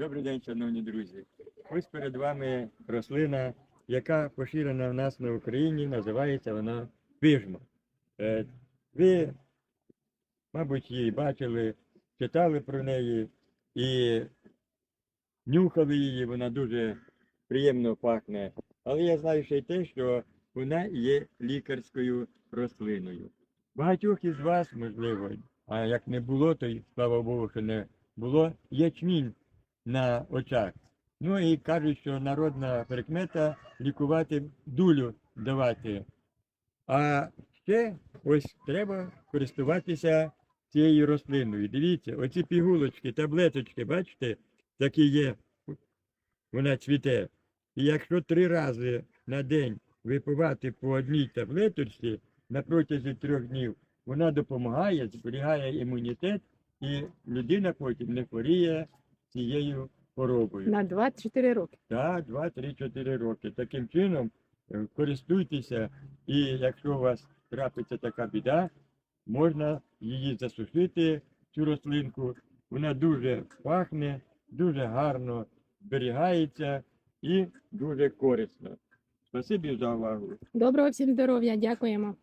Добрий день, шановні друзі. Ось перед вами рослина, яка поширена в нас на Україні, називається вона пижма. Е, Ви, мабуть, її бачили, читали про неї і нюхали її, вона дуже приємно пахне. Але я знаю ще й те, що вона є лікарською рослиною. Багатьох із вас, можливо, а як не було, то слава Богу, що не було, ячмінь на очах. Ну і кажуть, що народна прикмета лікувати дулю давати. А ще ось треба користуватися цією рослиною. Дивіться, оці пігулочки, таблеточки, бачите, такі є, вона цвіте. І якщо три рази на день випивати по одній таблеточці на протязі трьох днів, вона допомагає, зберігає імунітет, і людина потім не хворіє цією хворобою. На 24 роки. Так, 2, 3, 4 роки. Таким чином е, користуйтеся, і якщо у вас трапиться така біда, можна її засушити, цю рослинку. Вона дуже пахне, дуже гарно зберігається і дуже корисно. Спасибі за увагу. Доброго всім здоров'я, дякуємо.